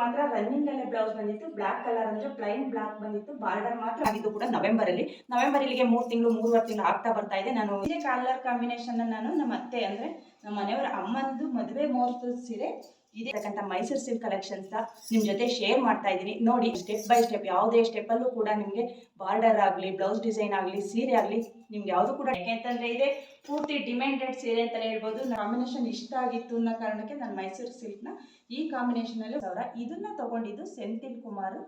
ಮಾತ್ರ ರನ್ನಿಂಗ್ ಅಲ್ಲೇ ಬ್ಲೌಸ್ ಬಂದಿತ್ತು ಬ್ಲಾಕ್ ಕಲರ್ ಅಂದ್ರೆ ಪ್ಲೈನ್ ಬ್ಲಾಕ್ ಬಂದಿತ್ತು ಬಾರ್ಡರ್ ಮಾತ್ರ ಆಗಿದ್ದು ಕೂಡ ನವೆಂಬರ್ ಅಲ್ಲಿ ನವೆಂಬರ್ ಇಲ್ಲಿಗೆ ಮೂರು ತಿಂಗಳು, ಮೂರುವರೆ ತಿಂಗಳು ಆಗ್ತಾ ಬರ್ತಾ ಇದೆ. ನಾನು ಇದೇ ಕಲರ್ ಕಾಂಬಿನೇಷನ್ ನಾನು ನಮ್ಮ ಅತ್ತೆ ಅಂದ್ರೆ ನಮ್ಮ ಮನೆಯವರ ಅಮ್ಮಂದು ಮದುವೆ ಮುಹೂರ್ತದ ಸೀರೆ ಇದೇ ತಕ್ಕಂಥ ಮೈಸೂರು ಸಿಲ್ಕ್ ಕಲೆಕ್ಷನ್ಸ್ ನಿಮ್ಮ ಜೊತೆ ಶೇರ್ ಮಾಡ್ತಾ ಇದ್ದೀನಿ. ನೋಡಿ ಸ್ಟೆಪ್ ಬೈ ಸ್ಟೆಪ್ ಯಾವುದೇ ಸ್ಟೆಪ್ಪಲ್ಲೂ ಕೂಡ ನಿಮಗೆ ಬಾರ್ಡರ್ ಆಗಲಿ ಬ್ಲೌಸ್ ಡಿಸೈನ್ ಆಗಲಿ, ಸೀರೆ ಆಗಲಿ ನಿಮ್ಗೆ ಯಾವುದು ಕೂಡ ಯಾಕೆಂತಂದ್ರೆ ಇದೆ. ಪೂರ್ತಿ ಡಿಮ್ಯಾಂಡೆಡ್ ಸೀರೆ ಅಂತಲೇ ಹೇಳ್ಬೋದು. ಕಾಂಬಿನೇಷನ್ ಇಷ್ಟ ಆಗಿತ್ತು ಅನ್ನೋ ಕಾರಣಕ್ಕೆ ನಾನು ಮೈಸೂರು ಸಿಲ್ಕ್ನ ಈ ಕಾಂಬಿನೇಷನಲ್ಲಿ ಸಾವಿರ ಇದನ್ನ ತಗೊಂಡಿದ್ದು ಸೆಂಥಿಲ್ ಕುಮಾರ್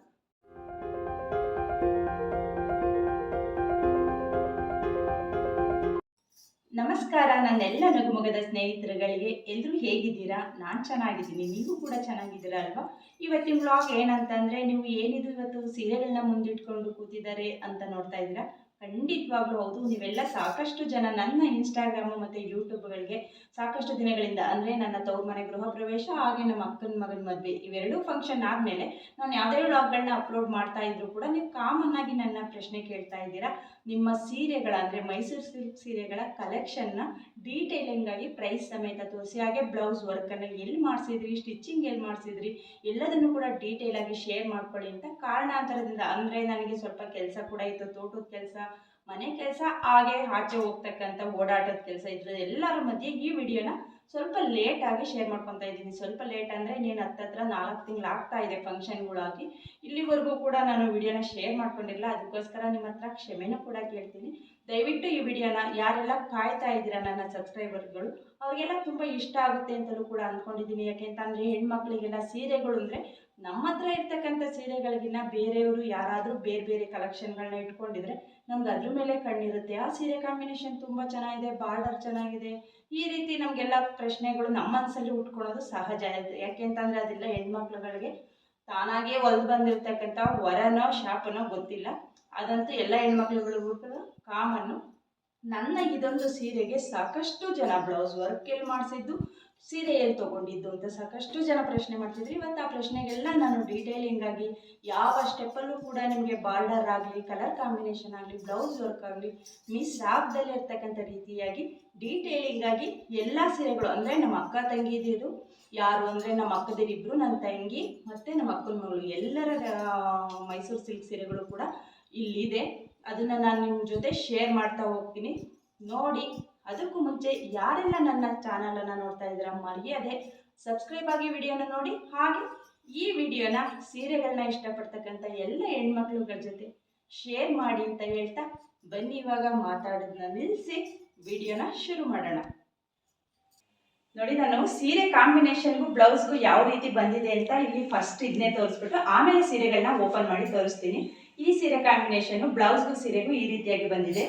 ನಮಸ್ಕಾರ. ನನ್ನೆಲ್ಲ ನಗುಮೊಗದ ಸ್ನೇಹಿತರುಗಳಿಗೆ ಎಲ್ಲರೂ ಹೇಗಿದ್ದೀರಾ? ನಾನು ಚೆನ್ನಾಗಿದ್ದೀನಿ. ನೀವು ಕೂಡ ಚೆನ್ನಾಗಿದ್ದೀರಾ ಅಲ್ವಾ ಇವತ್ತಿನ ಬ್ಲಾಗ್ ಏನಂತಂದ್ರೆ, ನೀವು ಏನಿದು ಇವತ್ತು ಸೀರೆಗಳನ್ನ ಮುಂದಿಟ್ಕೊಂಡು ಕೂತಿದ್ದಾರೆ ಅಂತ ನೋಡ್ತಾ ಇದ್ದೀರಾ? ಖಂಡಿತವಾಗ್ಲೂ ಹೌದು. ನೀವೆಲ್ಲ ಸಾಕಷ್ಟು ಜನ ನನ್ನ ಇನ್ಸ್ಟಾಗ್ರಾಮು ಮತ್ತು ಯೂಟ್ಯೂಬ್ಗಳಿಗೆ ಸಾಕಷ್ಟು ದಿನಗಳಿಂದ ಅಂದರೆ ನನ್ನ ತವ್ರ ಮನೆ ಗೃಹ ಪ್ರವೇಶ ಹಾಗೆ ನಮ್ಮ ಅಕ್ಕನ ಮಗನ ಮದುವೆ ಇವೆರಡೂ ಫಂಕ್ಷನ್ ಆದಮೇಲೆ ನಾನು ಯಾವುದೇ ವ್ಲಾಗ್ಗಳನ್ನ ಅಪ್ಲೋಡ್ ಮಾಡ್ತಾ ಇದ್ರು ಕೂಡ ನೀವು ಕಾಮನ್ ಆಗಿ ನನ್ನ ಪ್ರಶ್ನೆ ಕೇಳ್ತಾ ಇದ್ದೀರಾ? ನಿಮ್ಮ ಸೀರೆಗಳ ಅಂದರೆ ಮೈಸೂರು ಸಿಲ್ಕ್ ಸೀರೆಗಳ ಕಲೆಕ್ಷನ್ನ ಡೀಟೇಲಿಂಗಾಗಿ ಪ್ರೈಸ್ ಸಮೇತ ತೋರಿಸಿ. ಹಾಗೆ ಬ್ಲೌಸ್ ವರ್ಕನ್ನು ಎಲ್ಲಿ ಮಾಡಿಸಿದ್ರಿ ಸ್ಟಿಚಿಂಗ್ ಎಲ್ಲಿ ಮಾಡಿಸಿದ್ರಿ, ಎಲ್ಲದನ್ನು ಕೂಡ ಡೀಟೇಲ್ ಆಗಿ ಶೇರ್ ಮಾಡ್ಕೊಳ್ಳಿ ಅಂತ ಕಾರಣಾಂತರದಿಂದ. ಅಂದರೆ ನನಗೆ ಸ್ವಲ್ಪ ಕೆಲಸ ಕೂಡ ಇತ್ತು, ತೋಟದ ಕೆಲಸ, ಮನೆ ಕೆಲಸ, ಹಾಗೆ ಆಚೆ ಹೋಗ್ತಕ್ಕಂಥ ಓಡಾಟದ ಕೆಲಸ ಇದ್ರ ಎಲ್ಲರ ಮಧ್ಯೆ ಈ ವಿಡಿಯೋನ ಸ್ವಲ್ಪ ಲೇಟಾಗಿ ಶೇರ್ ಮಾಡ್ಕೊತಾ ಇದ್ದೀನಿ. ಸ್ವಲ್ಪ ಲೇಟ್ ಅಂದರೆ ಇನ್ನೇನು ಹತ್ತತ್ರ ನಾಲ್ಕು ತಿಂಗಳು ಆಗ್ತಾ ಇದೆ ಫಂಕ್ಷನ್ಗಳಾಗಿ ಇಲ್ಲಿವರೆಗೂ ಕೂಡ ನಾನು ವಿಡಿಯೋನ ಶೇರ್ ಮಾಡ್ಕೊಂಡಿಲ್ಲ. ಅದಕ್ಕೋಸ್ಕರ ನಿಮ್ಮ ಹತ್ರ ಕ್ಷಮೆನೂ ಕೂಡ ಕೇಳ್ತೀನಿ. ದಯವಿಟ್ಟು ಈ ವಿಡಿಯೋನ ಯಾರೆಲ್ಲ ಕಾಯ್ತಾ ಇದ್ದೀರಾ ನನ್ನ ಸಬ್ಸ್ಕ್ರೈಬರ್ಗಳು ಅವ್ರಿಗೆಲ್ಲ ತುಂಬ ಇಷ್ಟ ಆಗುತ್ತೆ ಅಂತಲೂ ಕೂಡ ಅಂದ್ಕೊಂಡಿದ್ದೀನಿ. ಯಾಕೆಂತಂದರೆ ಹೆಣ್ಮಕ್ಳಿಗೆಲ್ಲ ಸೀರೆಗಳು ಅಂದರೆ ನಮ್ಮ ಹತ್ರ ಇರ್ತಕ್ಕಂಥ ಸೀರೆಗಳಿಗಿನ್ನ ಬೇರೆಯವರು ಯಾರಾದರೂ ಬೇರೆ ಬೇರೆ ಕಲೆಕ್ಷನ್ಗಳನ್ನ ಇಟ್ಕೊಂಡಿದ್ರೆ ನಮ್ಗೆ ಅದ್ರ ಮೇಲೆ ಕಣ್ಣಿರುತ್ತೆ. ಆ ಸೀರೆ ಕಾಂಬಿನೇಷನ್ ತುಂಬ ಚೆನ್ನಾಗಿದೆ ಬಾರ್ಡರ್ ಚೆನ್ನಾಗಿದೆ. ಈ ರೀತಿ ನಮಗೆಲ್ಲ ಪ್ರಶ್ನೆಗಳು ನಮ್ಮ ಮನಸ್ಸಲ್ಲಿ ಉಟ್ಕೊಳ್ಳೋದು ಸಹಜ. ಯಾಕೆ ಯಾಕೆಂತಂದರೆ ಅದೆಲ್ಲ, ಹೆಣ್ಮಕ್ಳುಗಳಿಗೆ ತಾನಾಗೇ ಹೊಲ್ದು ಬಂದಿರ್ತಕ್ಕಂಥ ವರನೋ, ಶಾಪನೋ ಗೊತ್ತಿಲ್ಲ. ಅದಂತೂ ಎಲ್ಲ ಹೆಣ್ಮಕ್ಳುಗಳಿಗೂ ಕಾಮನ್ನು ನನ್ನ ಇದೊಂದು ಸೀರೆಗೆ ಸಾಕಷ್ಟು ಜನ ಬ್ಲೌಸ್ ವರ್ಕ್ ಎಲ್ಲಿ ಮಾಡಿಸಿದ್ದು. ಸೀರೆ ಎಲ್ಲಿ ತೊಗೊಂಡಿದ್ದು ಅಂತ ಸಾಕಷ್ಟು ಜನ ಪ್ರಶ್ನೆ ಮಾಡ್ತಿದ್ರು. ಇವತ್ತು ಆ ಪ್ರಶ್ನೆಗೆಲ್ಲ ನಾನು ಡೀಟೇಲಿಂಗ್ ಆಗಿ ಯಾವ ಸ್ಟೆಪ್ಪಲ್ಲೂ ಕೂಡ ನಿಮಗೆ ಬಾರ್ಡರ್ ಆಗಲಿ ಕಲರ್ ಕಾಂಬಿನೇಷನ್ ಆಗಲಿ ಬ್ಲೌಸ್ ವರ್ಕ್ ಆಗಲಿ ಮಿಸ್ ಆಗ್ದಲ್ಲಿ ಇರ್ತಕ್ಕಂಥ ರೀತಿಯಾಗಿ ಡೀಟೇಲಿಂಗ್ ಆಗಿ ಎಲ್ಲ ಸೀರೆಗಳು, ಅಂದರೆ ನಮ್ಮ ಅಕ್ಕ ತಂಗಿದಿರು ಯಾರು ಅಂದರೆ ನಮ್ಮ ಅಕ್ಕದಿರಿಬ್ಬರು ನನ್ನ ತಂಗಿ ಮತ್ತು ನಮ್ಮ ಅಕ್ಕನ ಮಗಳು, ಎಲ್ಲರ ಮೈಸೂರು ಸಿಲ್ಕ್ ಸೀರೆಗಳು ಕೂಡ ಇಲ್ಲಿದೆ. ಅದನ್ನು ನಾನು ನಿಮ್ಮ ಜೊತೆ ಶೇರ್ ಮಾಡ್ತಾ ಹೋಗ್ತೀನಿ. ನೋಡಿ. ಅದಕ್ಕೂ ಮುಂಚೆ ಯಾರೆಲ್ಲ ನನ್ನ ಚಾನಲನ್ನು ನೋಡ್ತಾ ಇದ್ದೀರಾ ಮರ್ಯಾದೆ ಸಬ್ಸ್ಕ್ರೈಬ್ ಆಗಿ ವಿಡಿಯೋನ ನೋಡಿ, ಹಾಗೆ ಈ ವಿಡಿಯೋನ ಸೀರೆಗಳನ್ನ ಇಷ್ಟಪಡ್ತಕ್ಕಂಥ ಎಲ್ಲ ಹೆಣ್ಮಕ್ಳುಗಳ ಜೊತೆ ಶೇರ್ ಮಾಡಿ ಅಂತ ಹೇಳ್ತಾ ಬನ್ನಿ, ಇವಾಗ ಮಾತಾಡೋದನ್ನ ನಿಲ್ಲಿಸಿ, ವಿಡಿಯೋನ ಶುರು ಮಾಡೋಣ. ನೋಡಿ, ನಾನು ಸೀರೆ ಕಾಂಬಿನೇಷನ್ಗೂ ಬ್ಲೌಸ್ಗೂ ಯಾವ ರೀತಿ ಬಂದಿದೆ ಅಂತ ಇಲ್ಲಿ ಫಸ್ಟ್ ಇದನ್ನೇ ತೋರಿಸ್ಬಿಟ್ಟು, ಆಮೇಲೆ ಸೀರೆಗಳನ್ನ ಓಪನ್ ಮಾಡಿ ತೋರಿಸ್ತೀನಿ. ಈ ಸೀರೆ ಕಾಂಬಿನೇಷನ್ ಬ್ಲೌಸ್ಗೂ ಸೀರೆಗೂ ಈ ರೀತಿಯಾಗಿ ಬಂದಿದೆ.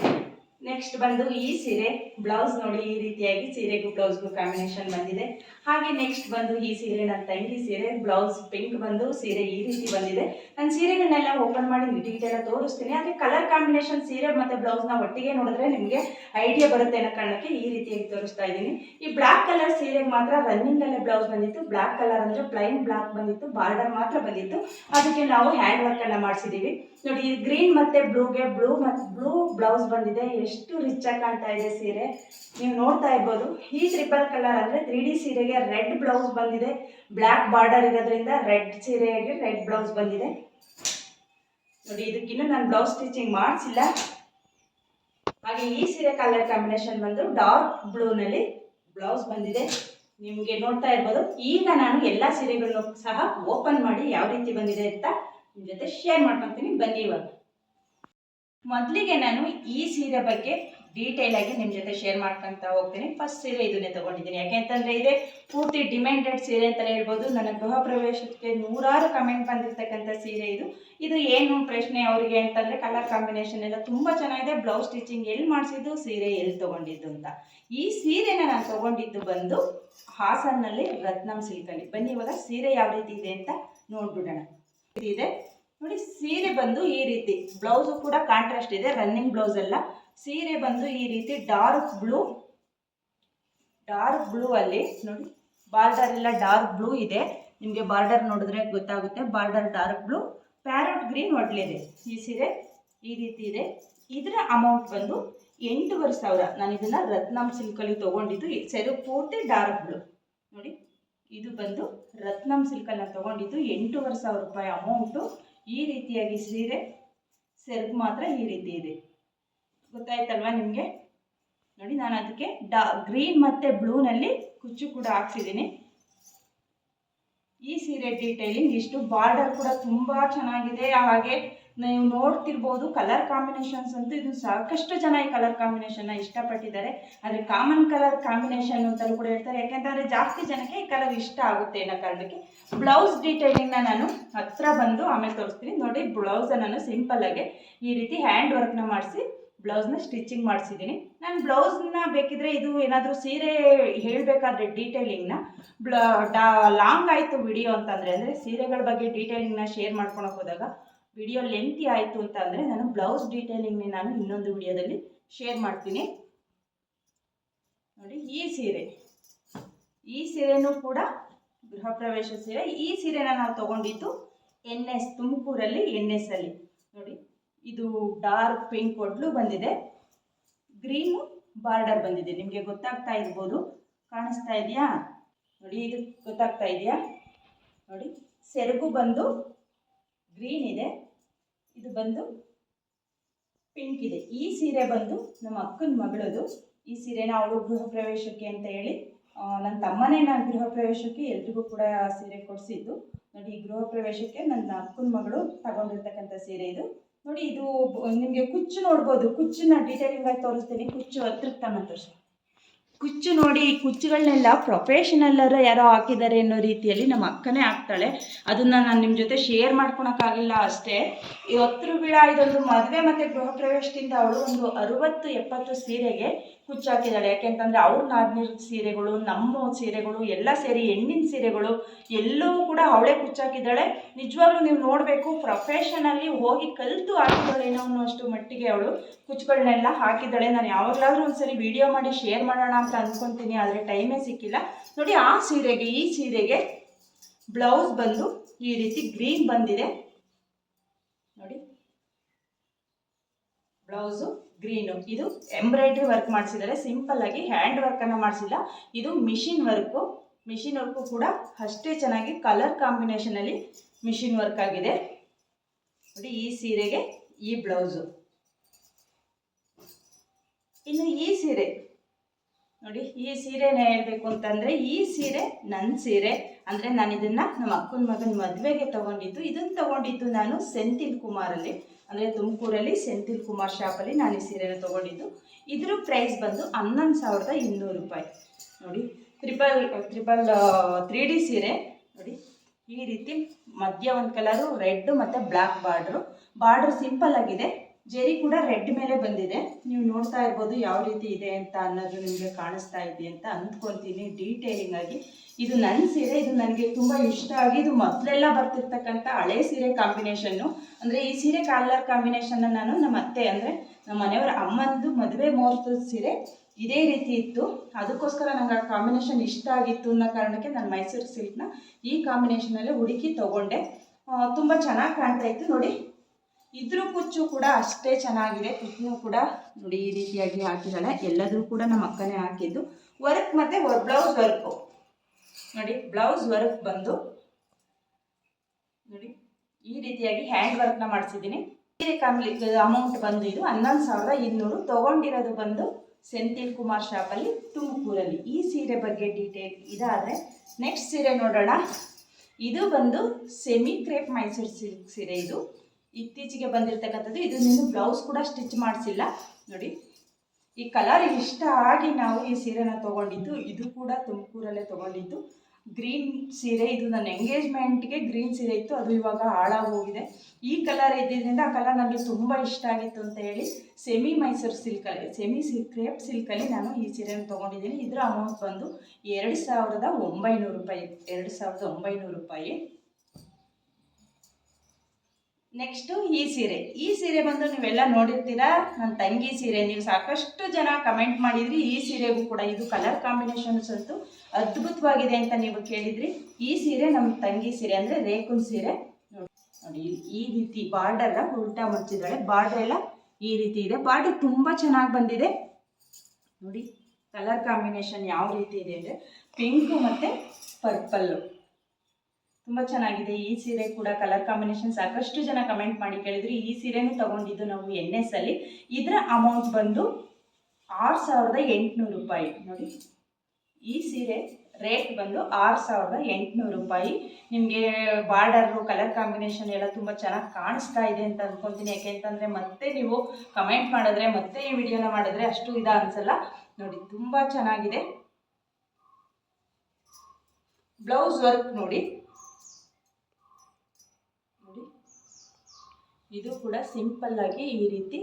ನೆಕ್ಸ್ಟ್ ಬಂದು ಈ ಸೀರೆ ಬ್ಲೌಸ್ ನೋಡಿ ಈ ರೀತಿಯಾಗಿ ಸೀರೆಗೂ ಬ್ಲೌಸ್ಗೂ ಕಾಂಬಿನೇಷನ್ ಬಂದಿದೆ. ಹಾಗೆ ನೆಕ್ಸ್ಟ್ ಬಂದು ಈ ಸೀರೆ ನನ್ನ ತಂಗಿ ಸೀರೆ ಬ್ಲೌಸ್ ಪಿಂಕ್ ಬಂದು ಸೀರೆ ಈ ರೀತಿ ಬಂದಿದೆ. ನಾನು ಸೀರೆಗಳನ್ನೆಲ್ಲ ಓಪನ್ ಮಾಡಿ ಡೀಟೇಲ್ ತೋರಿಸ್ತೀನಿ. ಆದರೆ ಕಲರ್ ಕಾಂಬಿನೇಷನ್ ಸೀರೆ ಮತ್ತು ಬ್ಲೌಸ್ನ ಒಟ್ಟಿಗೆ ನೋಡಿದ್ರೆ ನಿಮಗೆ ಐಡಿಯಾ ಬರುತ್ತೆ ಅನ್ನೋ ಕಾರಣಕ್ಕೆ ಈ ರೀತಿಯಾಗಿ ತೋರಿಸ್ತಾ ಇದ್ದೀನಿ. ಈ ಬ್ಲ್ಯಾಕ್ ಕಲರ್ ಸೀರೆಗೆ ಮಾತ್ರ ರನ್ನಿಂಗ್ ಅಲ್ಲೇ ಬ್ಲೌಸ್ ಬಂದಿತ್ತು. ಬ್ಲ್ಯಾಕ್ ಕಲರ್ ಅಂದರೆ ಪ್ಲೈನ್ ಬ್ಲ್ಯಾಕ್ ಬಂದಿತ್ತು. ಬಾರ್ಡರ್ ಮಾತ್ರ ಬಂದಿತ್ತು. ಅದಕ್ಕೆ ನಾವು ಹ್ಯಾಂಡ್ ವರ್ಕ್ ಅನ್ನ ಮಾಡಿಸಿದೀವಿ. ನೋಡಿ, ಈ ಗ್ರೀನ್ ಮತ್ತೆ ಬ್ಲೂಗೆ ಬ್ಲೂ ಮತ್ತು ಬ್ಲೂ ಬ್ಲೌಸ್ ಬಂದಿದೆ. ಎಷ್ಟು ರಿಚ್ ಆಗಿ ಕಾಣ್ತಾ ಇದೆ ಸೀರೆ. ನೀವು ನೋಡ್ತಾ ಇರ್ಬೋದು. ಈ ಟ್ರಿಪಲ್ ಕಲರ್ ಅಂದರೆ ತ್ರೀ ಡಿ ಸೀರೆಗೆ ರೆಡ್ ಬ್ಲೌಸ್ ಬಂದಿದೆ. ಬ್ಲ್ಯಾಕ್ ಬಾರ್ಡರ್ ಇರೋದ್ರಿಂದ ರೆಡ್ ಸೀರೆಗೆ ರೆಡ್ ಬ್ಲೌಸ್ ಬಂದಿದೆ. ನೋಡಿ, ಇದಕ್ಕಿನ್ನೂ ನಾನು ಬ್ಲೌಸ್ ಸ್ಟಿಚಿಂಗ್ ಮಾಡಿಸಿಲ್ಲ. ಹಾಗೆ ಈ ಸೀರೆ ಕಲರ್ ಕಾಂಬಿನೇಷನ್ ಬಂದು ಡಾರ್ಕ್ ಬ್ಲೂನಲ್ಲಿ ಬ್ಲೌಸ್ ಬಂದಿದೆ. ನಿಮಗೆ ನೋಡ್ತಾ ಇರ್ಬೋದು. ಈಗ ನಾನು ಎಲ್ಲ ಸೀರೆಗಳನ್ನು ಸಹ ಓಪನ್ ಮಾಡಿ ಯಾವ ರೀತಿ ಬಂದಿದೆ ಅಂತ ನಿಮ್ಮ ಜೊತೆ ಶೇರ್ ಮಾಡ್ಕೊತೀನಿ. ಬನ್ನಿ ಇವಾಗ. ಮೊದಲಿಗೆ ನಾನು ಈ ಸೀರೆ ಬಗ್ಗೆ ಡೀಟೇಲ್ ಆಗಿ ನಿಮ್ಮ ಜೊತೆ ಶೇರ್ ಮಾಡ್ಕೊತಾ ಹೋಗ್ತೀನಿ. ಫಸ್ಟ್ ಸೀರೆ ಇದನ್ನೇ ತಗೊಂಡಿದ್ದೀನಿ. ಯಾಕೆಂತಂದ್ರೆ ಇದೆ ಪೂರ್ತಿ ಡಿಮ್ಯಾಂಡೆಡ್ ಸೀರೆ ಅಂತಲೇ ಹೇಳ್ಬೋದು. ನನ್ನ ಗೃಹ ಪ್ರವೇಶಕ್ಕೆ ನೂರಾರು ಕಮೆಂಟ್ ಬಂದಿರತಕ್ಕಂಥ ಸೀರೆ ಇದು. ಇದು ಏನು ಪ್ರಶ್ನೆ ಅವರಿಗೆ ಅಂತಂದರೆ ಕಲರ್ ಕಾಂಬಿನೇಷನ್ ಎಲ್ಲ ತುಂಬ ಚೆನ್ನಾಗಿದೆ. ಬ್ಲೌಸ್ ಸ್ಟಿಚಿಂಗ್ ಎಲ್ಲಿ ಮಾಡಿಸಿದ್ದು, ಸೀರೆ ಎಲ್ಲಿ ತೊಗೊಂಡಿದ್ದು ಅಂತ. ಈ ಸೀರೆನ ನಾನು ತಗೊಂಡಿದ್ದು ಬಂದು ಹಾಸನ್ನಲ್ಲಿ ರತ್ನಂ ಸಿಲ್ಕಲ್ಲಿ. ಬನ್ನಿ, ಇವಾಗ ಸೀರೆ ಯಾವ ರೀತಿ ಇದೆ ಅಂತ ನೋಡ್ಬಿಡೋಣ. ಇದೆ. ನೋಡಿ, ಸೀರೆ ಬಂದು ಈ ರೀತಿ. ಬ್ಲೌಸು ಕೂಡ ಕಾಂಟ್ರಾಸ್ಟ್ ಇದೆ. ರನ್ನಿಂಗ್ ಬ್ಲೌಸ್ ಅಲ್ಲ. ಸೀರೆ ಬಂದು ಈ ರೀತಿ ಡಾರ್ಕ್ ಬ್ಲೂ ಡಾರ್ಕ್ ಬ್ಲೂ ಅಲ್ಲಿ ನೋಡಿ, ಬಾರ್ಡರ್ ಎಲ್ಲ ಡಾರ್ಕ್ ಬ್ಲೂ ಇದೆ. ನಿಮಗೆ ಬಾರ್ಡರ್ ನೋಡಿದ್ರೆ ಗೊತ್ತಾಗುತ್ತೆ. Border dark blue parrot green ಒಡ್ಲಿದೆ ಈ ಸೀರೆ ಈ ರೀತಿ ಇದೆ. ಇದರ ಅಮೌಂಟ್ ಬಂದು ಎಂಟೂವರೆ ಸಾವಿರ. ನಾನು ಇದನ್ನು ರತ್ನಂ ಸಿಲ್ಕಲ್ಲಿ ತೊಗೊಂಡಿದ್ದು. ಸೆರೆ ಪೂರ್ತಿ ಡಾರ್ಕ್ ಬ್ಲೂ ನೋಡಿ, ಇದು ಬಂದು ರತ್ನಂ ನಾನು ತೊಗೊಂಡಿದ್ದು ಎಂಟೂವರೆ ಸಾವಿರ ರೂಪಾಯಿ ಅಮೌಂಟು ಈ ರೀತಿಯಾಗಿ ಸೀರೆ ಸೆರಗು ಮಾತ್ರ ಈ ರೀತಿ ಇದೆ. ಗೊತ್ತಾಯ್ತಲ್ವಾ ನಿಮಗೆ? ನೋಡಿ, ನಾನು ಅದಕ್ಕೆ ಡಾ, ಗ್ರೀನ್ ಮತ್ತು ಬ್ಲೂನಲ್ಲಿ ಕುಚ್ಚು ಕೂಡ ಹಾಕ್ಸಿದ್ದೀನಿ. ಈ ಸೀರೆ ಡೀಟೈಲಿಂಗ್ ಇಷ್ಟು ಬಾರ್ಡರ್ ಕೂಡ ತುಂಬ ಚೆನ್ನಾಗಿದೆ. ಹಾಗೆ ನೀವು ನೋಡ್ತಿರ್ಬೋದು ಕಲರ್ ಕಾಂಬಿನೇಷನ್ಸ್ ಅಂತೂ ಇದು ಸಾಕಷ್ಟು ಜನ ಈ ಕಲರ್ ಕಾಂಬಿನೇಷನ್ನ ಇಷ್ಟಪಟ್ಟಿದ್ದಾರೆ. ಆದರೆ ಕಾಮನ್ ಕಲರ್ ಕಾಂಬಿನೇಷನ್ ಅಂತಲೂ ಕೂಡ ಹೇಳ್ತಾರೆ. ಯಾಕೆಂತಂದರೆ ಜಾಸ್ತಿ ಜನಕ್ಕೆ ಈ ಕಲರ್ ಇಷ್ಟ ಆಗುತ್ತೆ ಅನ್ನೋ ಕಾರಣಕ್ಕೆ ಬ್ಲೌಸ್ ಡೀಟೈಲಿಂಗ್ನ ನಾನು ಹತ್ರ ಬಂದು ಆಮೇಲೆ ತೋರಿಸ್ತೀನಿ. ನೋಡಿ ಬ್ಲೌಸನ್ನು ನಾನು ಆಗಿ ಈ ರೀತಿ ಹ್ಯಾಂಡ್ ವರ್ಕ್ನ ಮಾಡಿಸಿ ಬ್ಲೌಸ್ನ ಸ್ಟಿಚಿಂಗ್ ಮಾಡಿಸಿದ್ದೀನಿ. ನಾನು ಬ್ಲೌಸ್ನ ಬೇಕಿದ್ರೆ ಇದು ಏನಾದರೂ ಸೀರೆ ಹೇಳಬೇಕಾದ್ರೆ ಡೀಟೇಲಿಂಗ್ನ ಬ್ಲ, ಡಾ ಲಾಂಗ್ ಆಯಿತು ವಿಡಿಯೋ ಅಂತಂದರೆ, ಅಂದರೆ ಸೀರೆಗಳ ಬಗ್ಗೆ ಡೀಟೇಲಿಂಗ್ನ ಶೇರ್ ಮಾಡ್ಕೊಳಕ್ಕೆ ಹೋದಾಗ ವಿಡಿಯೋ ಲೆಂತಿ ಆಯಿತು ಅಂತಂದರೆ ನಾನು ಬ್ಲೌಸ್ ಡೀಟೇಲಿಂಗ್ನ ನಾನು ಇನ್ನೊಂದು ವಿಡಿಯೋದಲ್ಲಿ ಶೇರ್ ಮಾಡ್ತೀನಿ. ನೋಡಿ, ಈ ಸೀರೆ. ಈ ಸೀರೆನೂ ಕೂಡ ಗೃಹ ಪ್ರವೇಶ ಸೀರೆ. ಈ ಸೀರೆನ ನಾವು ತೊಗೊಂಡಿದ್ದು ಎನ್ ಎಸ್ ತುಮಕೂರಲ್ಲಿ, ಎನ್ ಎಸ್ ಅಲ್ಲಿ. ನೋಡಿ ಇದು ಡಾರ್ಕ್ ಪಿಂಕ್ ಒಡ್ಲು ಬಂದಿದೆ. ಗ್ರೀನು ಬಾರ್ಡರ್ ಬಂದಿದೆ. ನಿಮಗೆ ಗೊತ್ತಾಗ್ತಾ ಇರ್ಬೋದು. ಕಾಣಿಸ್ತಾ ಇದೆಯಾ? ನೋಡಿ, ಇದು ಗೊತ್ತಾಗ್ತಾ ಇದೆಯಾ? ನೋಡಿ, ಸೆರಗು ಬಂದು ಗ್ರೀನ್ ಇದೆ. ಇದು ಬಂದು ಪಿಂಕ್ ಇದೆ. ಈ ಸೀರೆ ಬಂದು ನಮ್ಮ ಅಕ್ಕನ ಮಗಳದು. ಈ ಸೀರೆನ ಅವಳು ಗೃಹ ಪ್ರವೇಶಕ್ಕೆ ಅಂತ ಹೇಳಿ ನನ್ನ ತಮ್ಮನೇ ನಾನು ಗೃಹ ಪ್ರವೇಶಕ್ಕೆ ಎಲ್ರಿಗೂ ಕೂಡ ಸೀರೆ ಕೊಡಿಸಿದ್ದು. ನೋಡಿ, ಗೃಹ ಪ್ರವೇಶಕ್ಕೆ ನನ್ನ ಅಕ್ಕನ ಮಗಳು ತಗೊಂಡಿರ್ತಕ್ಕಂಥ ಸೀರೆ ಇದು. ನೋಡಿ ಇದು ನಿಮಗೆ ಕುಚ್ಚು ನೋಡ್ಬೋದು. ಕುಚ್ಚನ್ನ ಡೀಟೇಲಿಂಗ್ ಆಗಿ ತೋರಿಸ್ತೀನಿ. ಕುಚ್ಚು ಹತ್ರಕ್ಕೆ ತಮ್ಮ ತೋರಿಸಿ ಕುಚ್ಚು ನೋಡಿ ಈ ಕುಚ್ಚುಗಳನ್ನೆಲ್ಲ ಪ್ರೊಫೆಷನಲ್ಲರ ಯಾರೋ ಹಾಕಿದ್ದಾರೆ ಅನ್ನೋ ರೀತಿಯಲ್ಲಿ ನಮ್ಮ ಅಕ್ಕನೇ ಹಾಕ್ತಾಳೆ. ಅದನ್ನು ನಾನು ನಿಮ್ಮ ಜೊತೆ ಶೇರ್ ಮಾಡ್ಕೊಳಕ್ಕಾಗಿಲ್ಲ ಅಷ್ಟೇ. ಈ ಹತ್ತು ಬೀಳ ಇದೊಂದು ಮದುವೆ ಮತ್ತು ಗೃಹ ಪ್ರವೇಶದಿಂದ ಅವಳು ಒಂದು ಅರುವತ್ತು ಎಪ್ಪತ್ತು ಸೀರೆಗೆ ಯಾಕೆ ಯಾಕೆಂತಂದರೆ ಅವ್ರ ನಾದ್ನೀರ್ ಸೀರೆಗಳು, ನಮ್ಮ ಸೀರೆಗಳು, ಎಲ್ಲ ಸೇರಿ ಹೆಣ್ಣಿನ ಸೀರೆಗಳು ಎಲ್ಲವೂ ಕೂಡ ಅವಳೇ ಹುಚ್ಚಾಕಿದ್ದಾಳೆ. ನಿಜವಾಗ್ಲೂ ನೀವು ನೋಡಬೇಕು ಪ್ರೊಫೆಷನಲ್ಲಿ ಹೋಗಿ ಕಲಿತು ಹಾಕಿದ್ದಾಳೇನೋ ಅನ್ನೋಷ್ಟು ಮಟ್ಟಿಗೆ ಅವಳು. ಕುಚ್ಚುಗಳನ್ನೆಲ್ಲ ಹಾಕಿದ್ದಾಳೆ. ನಾನು ಯಾವಾಗಲಾದ್ರೂ ಒಂದ್ಸರಿ ವಿಡಿಯೋ ಮಾಡಿ ಶೇರ್ ಮಾಡೋಣ ಅಂತ ಅಂದ್ಕೊತೀನಿ ಆದರೆ ಟೈಮೇ ಸಿಕ್ಕಿಲ್ಲ. ನೋಡಿ, ಆ ಸೀರೆಗೆ, ಈ ಸೀರೆಗೆ ಬ್ಲೌಸ್ ಬಂದು ಈ ರೀತಿ ಗ್ರೀನ್ ಬಂದಿದೆ. ನೋಡಿ, ಬ್ಲೌಸು. ಗ್ರೀನು. ಇದು ಎಂಬ್ರಾಯ್ಡ್ರಿ ವರ್ಕ್ ಮಾಡಿಸಿದ್ದಾರೆ. ಸಿಂಪಲ್ ಆಗಿ ಹ್ಯಾಂಡ್ ವರ್ಕನ್ನು ಮಾಡಿಸಿಲ್ಲ. ಇದು ಮಿಷಿನ್ ವರ್ಕು ಮಿಷಿನ್ ವರ್ಕು ಕೂಡ ಅಷ್ಟೇ ಚೆನ್ನಾಗಿ ಕಲರ್ ಕಾಂಬಿನೇಷನಲ್ಲಿ ಮಿಷಿನ್ ವರ್ಕ್ ಆಗಿದೆ. ನೋಡಿ ಈ ಸೀರೆಗೆ ಈ ಬ್ಲೌಸು ಇನ್ನು ಈ ಸೀರೆ. ನೋಡಿ ಈ ಸೀರೆನ ಹೇಳಬೇಕು ಅಂತಂದರೆ ಈ ಸೀರೆ ನನ್ನ ಸೀರೆ. ಅಂದರೆ ನಾನು ಇದನ್ನು ನಮ್ಮ ಅಕ್ಕನ ಮಗನ ಮದುವೆಗೆ ತಗೊಂಡಿದ್ದು. ಇದನ್ನು ತಗೊಂಡಿದ್ದು ನಾನು ಸೆಂಥಿಲ್ ಕುಮಾರಲ್ಲಿ. ಅಂದರೆ ತುಮಕೂರಲ್ಲಿ ಸೆಂಥಿಲ್ ಕುಮಾರ್ ಶಾಪಲ್ಲಿ ನಾನು ಈ ಸೀರೆನ ತೊಗೊಂಡಿದ್ದು. ಇದ್ರ ಪ್ರೈಸ್ ಬಂದು ಹನ್ನೊಂದು ಸಾವಿರದ ಇನ್ನೂರು ರೂಪಾಯಿ. ನೋಡಿ ತ್ರಿಪಲ್ ತ್ರಿಬಲ್ ತ್ರೀ ಡಿ ಸೀರೆ. ನೋಡಿ, ಈ ರೀತಿ ಮಧ್ಯ ಒಂದು ಕಲರು ರೆಡ್ ಮತ್ತು ಬ್ಲ್ಯಾಕ್ ಬಾರ್ಡ್ರು ಬಾರ್ಡ್ರು ಸಿಂಪಲ್ ಆಗಿದೆ. ಜೆರಿ ಕೂಡ ರೆಡ್ ಮೇಲೆ ಬಂದಿದೆ. ನೀವು ನೋಡ್ತಾ ಇರ್ಬೋದು ಯಾವ ರೀತಿ ಇದೆ ಅಂತ ಅನ್ನೋದು ನಿಮಗೆ ಕಾಣಿಸ್ತಾ ಇದೆ ಅಂತ ಅಂದ್ಕೊತೀನಿ ಡೀಟೇಲಿಂಗ್ ಆಗಿ. ಇದು ನನ್ನ ಸೀರೆ, ಇದು ನನಗೆ ತುಂಬ ಇಷ್ಟ ಆಗಿ ಇದು ಮೊದಲೆಲ್ಲ ಬರ್ತಿರ್ತಕ್ಕಂಥ ಹಳೆ ಸೀರೆ ಕಾಂಬಿನೇಷನ್ನು ಅಂದರೆ ಈ ಸೀರೆ ಕಾಲರ್ ಕಾಂಬಿನೇಷನ್ನ ನಾನು ನಮ್ಮ ಅತ್ತೆ ಅಂದರೆ ನಮ್ಮ ಮನೆಯವರ ಅಮ್ಮಂದು ಮದುವೆ ಮುಹೂರ್ತದ ಸೀರೆ ಇದೇ ರೀತಿ ಇತ್ತು. ಅದಕ್ಕೋಸ್ಕರ ನನಗೆ ಆ ಕಾಂಬಿನೇಷನ್ ಇಷ್ಟ ಆಗಿತ್ತು ಅನ್ನೋ ಕಾರಣಕ್ಕೆ ನಾನು ಮೈಸೂರು ಸಿಲ್ಕ್ನ ಈ ಕಾಂಬಿನೇಷನಲ್ಲೇ ಹುಡುಕಿ ತೊಗೊಂಡೆ. ತುಂಬ ಚೆನ್ನಾಗಿ ಕಾಣ್ತಾ ಇತ್ತು. ನೋಡಿ ಇದ್ರ ಕುಚ್ಚು ಕೂಡ ಅಷ್ಟೇ ಚೆನ್ನಾಗಿದೆ. ಕುಚ್ಚು ಕೂಡ ನೋಡಿ ಈ ರೀತಿಯಾಗಿ ಹಾಕಿದ್ದಾಳೆ. ಎಲ್ಲದರೂ ಕೂಡ ನಮ್ಮ ಅಕ್ಕನೇ ಹಾಕಿದ್ದು. ವರ್ಕ್ ಮತ್ತು ಬ್ಲೌಸ್ ವರ್ಕು. ನೋಡಿ, ಬ್ಲೌಸ್ ವರ್ಕ್ ಬಂದು ನೋಡಿ, ಈ ರೀತಿಯಾಗಿ ಹ್ಯಾಂಡ್ ವರ್ಕ್ನ ಮಾಡಿಸಿದ್ದೀನಿ. ಸೀರೆ ಕಾಮಿಲಿ ಅಮೌಂಟ್ ಬಂದು ಇದು ಹನ್ನೊಂದು ಸಾವಿರದ ಇನ್ನೂರು. ತೊಗೊಂಡಿರೋದು ಬಂದು ಸೆಂಥಿಲ್ ಕುಮಾರ್ ಶಾಪಲ್ಲಿ ತುಮಕೂರಲ್ಲಿ. ಈ ಸೀರೆ ಬಗ್ಗೆ ಡೀಟೇಲ್ ಇದಾದರೆ ನೆಕ್ಸ್ಟ್ ಸೀರೆ ನೋಡೋಣ. ಇದು ಬಂದು ಸೆಮಿ ಕ್ರೇಪ್ ಮೈಸೂರು ಸಿಲ್ಕ್ ಸೀರೆ ಇದು. ಇತ್ತೀಚೆಗೆ ಬಂದಿರತಕ್ಕಂಥದ್ದು. ಇದು ನೀನು ಬ್ಲೌಸ್ ಕೂಡ ಸ್ಟಿಚ್ ಮಾಡಿಸಿಲ್ಲ. ನೋಡಿ, ಈ ಕಲರ್ ಇಷ್ಟ ಆಗಿ ನಾವು ಈ ಸೀರೆನ ತೊಗೊಂಡಿದ್ದು, ಇದು ಕೂಡ ತುಮಕೂರಲ್ಲೇ ತೊಗೊಂಡಿದ್ದು. ಗ್ರೀನ್ ಸೀರೆ, ಇದು ನನ್ನ ಎಂಗೇಜ್ಮೆಂಟ್ಗೆ ಗ್ರೀನ್ ಸೀರೆ ಇತ್ತು, ಅದು ಇವಾಗ ಹಾಳಾಗಿ ಹೋಗಿದೆ ಈ ಕಲರ್ ಇದ್ದಿದ್ದರಿಂದ ಆ ಕಲರ್ ನನಗೆ ತುಂಬ ಇಷ್ಟ ಆಗಿತ್ತು ಅಂತ ಹೇಳಿ ಸೆಮಿ ಮೈಸೂರು ಸಿಲ್ಕಲ್ಲಿ ಸೆಮಿ ಸಿಲ್ಕ್, ಕ್ರೇಪ್ ಸಿಲ್ಕಲ್ಲಿ ನಾನು ಈ ಸೀರೆನ ತೊಗೊಂಡಿದ್ದೀನಿ. ಇದರ ಅಮೌಂಟ್ ಬಂದು ಎರಡು ಸಾವಿರದ ಒಂಬೈನೂರು ರೂಪಾಯಿ, ಎರಡು ಸಾವಿರದ ಒಂಬೈನೂರು ರೂಪಾಯಿ. ನೆಕ್ಸ್ಟು ಈ ಸೀರೆ. ಈ ಸೀರೆ ಬಂದು ನೀವೆಲ್ಲ ನೋಡಿರ್ತೀರಾ? ನನ್ನ ತಂಗಿ ಸೀರೆ. ನೀವು ಸಾಕಷ್ಟು ಜನ ಕಮೆಂಟ್ ಮಾಡಿದ್ರಿ, ಈ ಸೀರೆಗೂ ಕೂಡ ಇದು ಕಲರ್ ಕಾಂಬಿನೇಷನ್ ಸ್ವಲ್ಪ ಅದ್ಭುತವಾಗಿದೆ ಅಂತ ನೀವು ಕೇಳಿದ್ರಿ. ಈ ಸೀರೆ ನಮ್ಮ ತಂಗಿ ಸೀರೆ ಅಂದರೆ ರೇಕುನ್ ಸೀರೆ. ನೋಡಿ, ಈ ರೀತಿ ಬಾರ್ಡರ್ ಉಲ್ಟಾ ಮುಚ್ಚಿದ್ದಾಳೆ ಬಾರ್ಡರ್ ಎಲ್ಲ ಈ ರೀತಿ ಇದೆ. ಬಾರ್ಡರ್ ತುಂಬ ಚೆನ್ನಾಗಿ ಬಂದಿದೆ. ನೋಡಿ, ಕಲರ್ ಕಾಂಬಿನೇಷನ್ ಯಾವ ರೀತಿ ಇದೆ ಅಂದರೆ ಪಿಂಕು ಮತ್ತು ಪರ್ಪಲ್ಲು. ತುಂಬ ಚೆನ್ನಾಗಿದೆ. ಈ ಸೀರೆ ಕೂಡ ಕಲರ್ ಕಾಂಬಿನೇಷನ್ ಸಾಕಷ್ಟು ಜನ ಕಮೆಂಟ್ ಮಾಡಿ ಕೇಳಿದ್ರು. ಈ ಸೀರೆನೂ ತಗೊಂಡಿದ್ದು ನಾವು ಎನ್ ಎಸ್ ಅಲ್ಲಿ. ಇದರ ಅಮೌಂಟ್ ಬಂದು ಆರು ಸಾವಿರದ ಎಂಟುನೂರು ರೂಪಾಯಿ. ನೋಡಿ, ಈ ಸೀರೆ ರೇಟ್ ಬಂದು ಆರು ಸಾವಿರದ ಎಂಟುನೂರು ರೂಪಾಯಿ. ನಿಮಗೆ ಬಾರ್ಡರು ಕಲರ್ ಕಾಂಬಿನೇಷನ್ ಎಲ್ಲ ತುಂಬ ಚೆನ್ನಾಗಿ ಕಾಣಿಸ್ತಾ ಇದೆ ಅಂತ ಅಂದ್ಕೊತೀನಿ ಯಾಕೆಂತಂದರೆ ಮತ್ತೆ ನೀವು ಕಮೆಂಟ್ ಮಾಡಿದ್ರೆ, ಮತ್ತೆ ಈ ವಿಡಿಯೋನ ಮಾಡಿದ್ರೆ ಅಷ್ಟು ಇದ ಅನ್ಸಲ್ಲ. ನೋಡಿ, ತುಂಬ ಚೆನ್ನಾಗಿದೆ. ಬ್ಲೌಸ್ ವರ್ಕ್ ನೋಡಿ ನೋಡಿ. ಇದು ಕೂಡ ಸಿಂಪಲ್ ಆಗಿ ಈ ರೀತಿ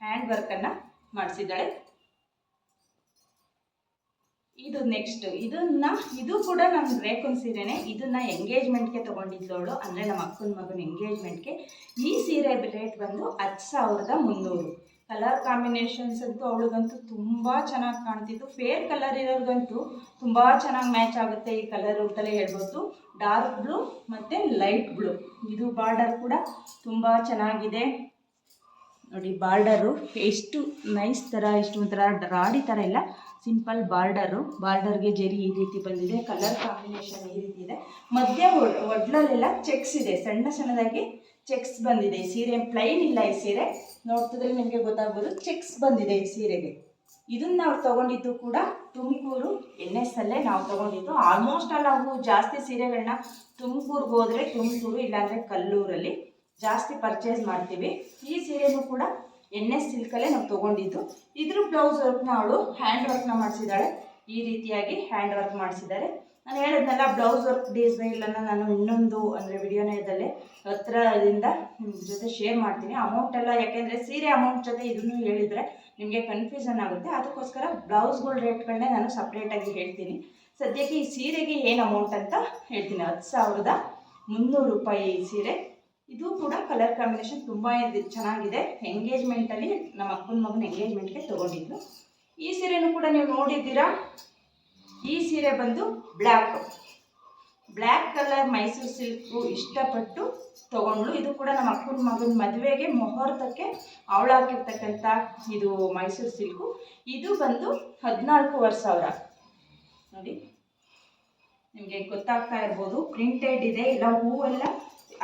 ಹ್ಯಾಂಡ್ ವರ್ಕನ್ನು ಮಾಡಿಸಿದ್ದಾಳೆ. ಇದು ನೆಕ್ಸ್ಟ್ ಇದನ್ನ, ಇದು ಕೂಡ ನಮ್ಮ ರೇಖನ್ ಸೀರೆನೆ. ಇದನ್ನ ಎಂಗೇಜ್ಮೆಂಟ್ಗೆ ತಗೊಂಡಿದ್ದವಳು ಅಂದರೆ ನಮ್ಮ ಅಕ್ಕನ ಮಗನ ಎಂಗೇಜ್ಮೆಂಟ್ಗೆ ಈ ಸೀರೆ ರೇಟ್ ಬಂದು ಹತ್ತು ಸಾವಿರದ ಮುನ್ನೂರು. ಕಲರ್ ಕಾಂಬಿನೇಷನ್ಸ್ ಅಂತೂ ಅವಳಿಗಂತೂ ತುಂಬ ಚೆನ್ನಾಗಿ ಕಾಣ್ತಿತ್ತು. ಫೇರ್ ಕಲರ್ ಇರೋರ್ಗಂತೂ ತುಂಬ ಚೆನ್ನಾಗಿ ಮ್ಯಾಚ್ ಆಗುತ್ತೆ ಈ ಕಲರ್ ಅಂತಲೇ ಹೇಳ್ಬೋದು. ಡಾರ್ಕ್ ಬ್ಲೂ ಮತ್ತು ಲೈಟ್ ಬ್ಲೂ. ಇದು ಬಾರ್ಡರ್ ಕೂಡ ತುಂಬ ಚೆನ್ನಾಗಿದೆ. ನೋಡಿ ಬಾರ್ಡರು ಎಷ್ಟು ನೈಸ್ ಥರ ಎಷ್ಟು ಒಂಥರ ರಾಡಿ ಥರ ಇಲ್ಲ. Simple border. ಬಾರ್ಡರ್ಗೆ ಜರಿ ಈ ರೀತಿ ಬಂದಿದೆ. ಕಲರ್ ಕಾಂಬಿನೇಷನ್ ಈ ರೀತಿ ಇದೆ. ಮಧ್ಯ ಒಡ್- ಒಡ್ಲಲ್ಲೆಲ್ಲ ಚೆಕ್ಸ್ ಇದೆ. ಸಣ್ಣ ಸಣ್ಣದಾಗಿ ಚೆಕ್ಸ್ ಬಂದಿದೆ ಈ ಸೀರೆ. ಪ್ಲೈನ್ ಇಲ್ಲ ಈ ಸೀರೆ. ನೋಡ್ತಿದ್ರೆ ನಿಮಗೆ ಗೊತ್ತಾಗ್ಬೋದು ಚೆಕ್ಸ್ ಬಂದಿದೆ ಈ ಸೀರೆಗೆ. ಇದನ್ನ ನಾವು ತಗೊಂಡಿದ್ದು ಕೂಡ ತುಮಕೂರು ಎನ್ ಎಸ್ ಅಲ್ಲೇ ನಾವು ತಗೊಂಡಿದ್ದು. ಆಲ್ಮೋಸ್ಟ್ ಆಲ್ ನಾವು ಜಾಸ್ತಿ ಸೀರೆಗಳನ್ನ ತುಮಕೂರ್ಗೆ ಹೋದರೆ ತುಮಕೂರು, ಇಲ್ಲಾಂದರೆ ಕಲ್ಲೂರಲ್ಲಿ ಜಾಸ್ತಿ ಪರ್ಚೇಸ್ ಮಾಡ್ತೀವಿ. ಈ ಸೀರೆನೂ ಕೂಡ ಎನ್ ಎಸ್ ಸಿಲ್ಕಲ್ಲೇ ನಾವು ತೊಗೊಂಡಿದ್ದು. ಇದ್ರ ಬ್ಲೌಸ್ ವರ್ಕ್ನ ಅವಳು ಹ್ಯಾಂಡ್ ವರ್ಕ್ನ ಮಾಡಿಸಿದ್ದಾಳೆ. ಈ ರೀತಿಯಾಗಿ ಹ್ಯಾಂಡ್ ವರ್ಕ್ ಮಾಡಿಸಿದ್ದಾರೆ. ನಾನು ಹೇಳಿದ್ನಲ್ಲ ಬ್ಲೌಸ್ ವರ್ಕ್ ಡಿಸೈನ್ ನಾನು ಇನ್ನೊಂದು ಅಂದರೆ ವಿಡಿಯೋನೇದಲ್ಲಿ ಹತ್ರದಿಂದ ನಿಮ್ಮ ಜೊತೆ ಶೇರ್ ಮಾಡ್ತೀನಿ. ಅಮೌಂಟ್ ಎಲ್ಲ ಯಾಕೆಂದರೆ ಸೀರೆ ಅಮೌಂಟ್ ಜೊತೆ ಇದನ್ನು ಹೇಳಿದರೆ ನಿಮಗೆ ಕನ್ಫ್ಯೂಷನ್ ಆಗುತ್ತೆ. ಅದಕ್ಕೋಸ್ಕರ ಬ್ಲೌಸ್ಗಳ ರೇಟ್ಗಳನ್ನೇ ನಾನು ಸಪ್ರೇಟಾಗಿ ಹೇಳ್ತೀನಿ. ಸದ್ಯಕ್ಕೆ ಈ ಸೀರೆಗೆ ಏನು ಅಮೌಂಟ್ ಅಂತ ಹೇಳ್ತೀನಿ. ಹತ್ತು ಸಾವಿರದ ಮುನ್ನೂರು ರೂಪಾಯಿ ಈ ಸೀರೆ. ಇದು ಕೂಡ ಕಲರ್ ಕಾಂಬಿನೇಷನ್ ತುಂಬ ಚೆನ್ನಾಗಿದೆ. ಎಂಗೇಜ್ಮೆಂಟಲ್ಲಿ ನಮ್ಮ ಅಕ್ಕನ ಮಗನ ಎಂಗೇಜ್ಮೆಂಟ್ಗೆ ತೊಗೊಂಡಿದ್ದು. ಈ ಸೀರೆನೂ ಕೂಡ ನೀವು ನೋಡಿದ್ದೀರಾ? ಈ ಸೀರೆ ಬಂದು black black colour Mysuru silk ಇಷ್ಟಪಟ್ಟು ತೊಗೊಂಡ್ಳು. ಇದು ಕೂಡ ನಮ್ಮ ಅಕ್ಕನ ಮಗನ ಮದುವೆಗೆ ಮುಹೂರ್ತಕ್ಕೆ ಅವಳು ಹಾಕಿರ್ತಕ್ಕಂಥ ಇದು ಮೈಸೂರು ಸಿಲ್ಕು. ಇದು ಬಂದು ಹದಿನಾಲ್ಕೂವರೆ ಸಾವಿರ. ನೋಡಿ, ನಿಮಗೆ ಗೊತ್ತಾಗ್ತಾ ಇರ್ಬೋದು ಪ್ರಿಂಟೆಡ್ ಇದೆ. ಇಲ್ಲ ಹೂವೆಲ್ಲ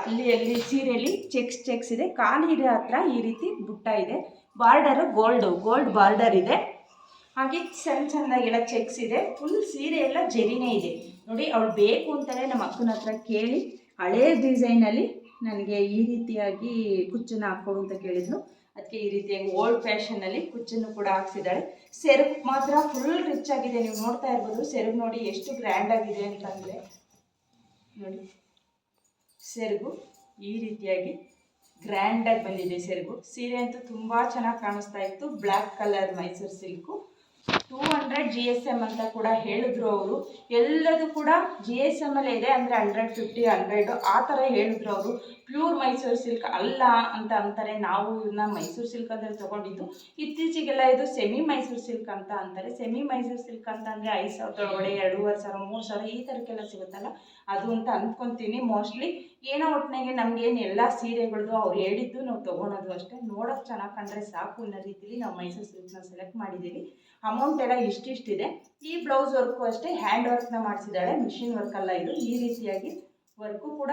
ಅಲ್ಲಿ. ಅಲ್ಲಿ ಸೀರೆಯಲ್ಲಿ ಚೆಕ್ಸ್ ಚೆಕ್ಸ್ ಇದೆ. ಕಾಲಿಗೆ ಹತ್ರ ಈ ರೀತಿ ಬುಟ್ಟ ಇದೆ. ಬಾರ್ಡರು ಗೋಲ್ಡು ಗೋಲ್ಡ್ ಬಾರ್ಡರ್ ಇದೆ. ಹಾಗೆ ಸಣ್ಣ ಸಣ್ಣದಾಗೆಲ್ಲ ಚೆಕ್ಸ್ ಇದೆ. ಫುಲ್ ಸೀರೆ ಎಲ್ಲ ಜರಿನೇ ಇದೆ. ನೋಡಿ, ಅವಳು ಬೇಕು ಅಂತಲೇ ನಮ್ಮ ಅಕ್ಕನ ಹತ್ರ ಕೇಳಿ, ಹಳೇ ಡಿಸೈನಲ್ಲಿ ನನಗೆ ಈ ರೀತಿಯಾಗಿ ಕುಚ್ಚನ್ನು ಹಾಕ್ಕೊಡು ಅಂತ ಕೇಳಿದ್ರು ಅದಕ್ಕೆ ಈ ರೀತಿಯಾಗಿ ಓಲ್ಡ್ ಫ್ಯಾಷನಲ್ಲಿ ಕುಚ್ಚನ್ನು ಕೂಡ ಹಾಕ್ಸಿದ್ದಾಳೆ. ಸೆರಗು ಮಾತ್ರ ಫುಲ್ ರಿಚ್ ಆಗಿದೆ. ನೀವು ನೋಡ್ತಾ ಇರ್ಬೋದು ಸೆರಗು ನೋಡಿ ಎಷ್ಟು ಗ್ರ್ಯಾಂಡ್ ಆಗಿದೆ ಅಂತಂದರೆ. ನೋಡಿ ಸೆರಗು ಈ ರೀತಿಯಾಗಿ ಗ್ರ್ಯಾಂಡಾಗಿ ಬಂದಿದೆ ಸೆರಗು ಸೀರೆ ಅಂತೂ ತುಂಬ ಚೆನ್ನಾಗಿ ಕಾಣಿಸ್ತಾ ಇತ್ತು. Black colour Mysuru silk two hundred G S M ಅಂತ ಕೂಡ ಹೇಳಿದ್ರು ಅವರು. ಎಲ್ಲದೂ ಕೂಡ ಜಿ ಎಸ್ ಎಂ ಅಲ್ಲೇ ಇದೆ, ಅಂದರೆ ಹಂಡ್ರೆಡ್ ಫಿಫ್ಟಿ ಹಂಡ್ರೆಡು ಆ ಥರ ಹೇಳಿದ್ರು ಅವರು. ಪ್ಯೂರ್ ಮೈಸೂರು ಸಿಲ್ಕ್ ಅಲ್ಲ ಅಂತ ಅಂತಾರೆ. ನಾವು ಇದನ್ನ ಮೈಸೂರು ಸಿಲ್ಕ್ ಅಂತ ತೊಗೊಂಡಿದ್ದು. ಇತ್ತೀಚೆಗೆಲ್ಲ ಇದು ಸೆಮಿ ಮೈಸೂರು ಸಿಲ್ಕ್ ಅಂತ ಅಂತಾರೆ. ಸೆಮಿ ಮೈಸೂರು ಸಿಲ್ಕ್ ಅಂತ ಅಂದರೆ ಐದು ಸಾವಿರದ ಒಳಗಡೆ, ಎರಡೂವರೆ ಸಾವಿರ, ಮೂರು ಸಾವಿರ ಈ ಥರಕ್ಕೆಲ್ಲ ಸಿಗುತ್ತಲ್ಲ? ಅದು ಅಂತ ಅಂದ್ಕೊತೀನಿ ಮೋಸ್ಟ್ಲಿ. ಏನೋ ಒಟ್ಟಿನಾಗೆ ನಮಗೇನು ಎಲ್ಲ ಸೀರೆಗಳದ್ದು ಅವ್ರು ಹೇಳಿದ್ದು ನಾವು ತಗೊಳೋದು ಅಷ್ಟೇ. ನೋಡೋಕೆ ಚೆನ್ನಾಗಿ ಕಂಡ್ರೆ ಸಾಕು ಅನ್ನೋ ರೀತಿಲಿ ನಾವು ಮೈಸೂರು ಸಿಲ್ಕ್ನ ಸೆಲೆಕ್ಟ್ ಮಾಡಿದ್ದೀವಿ ಅಮೌಂಟ್ ಎಲ್ಲ ಇಷ್ಟಿಷ್ಟಿದೆ. ಈ ಬ್ಲೌಸ್ ವರ್ಕು ಅಷ್ಟೇ ಹ್ಯಾಂಡ್ ವರ್ಕ್ನ ಮಾಡಿಸಿದ್ದಾಳೆ. ಮಿಷಿನ್ ವರ್ಕ್ ಅಲ್ಲ ಇದು. ಈ ರೀತಿಯಾಗಿ ವರ್ಕು ಕೂಡ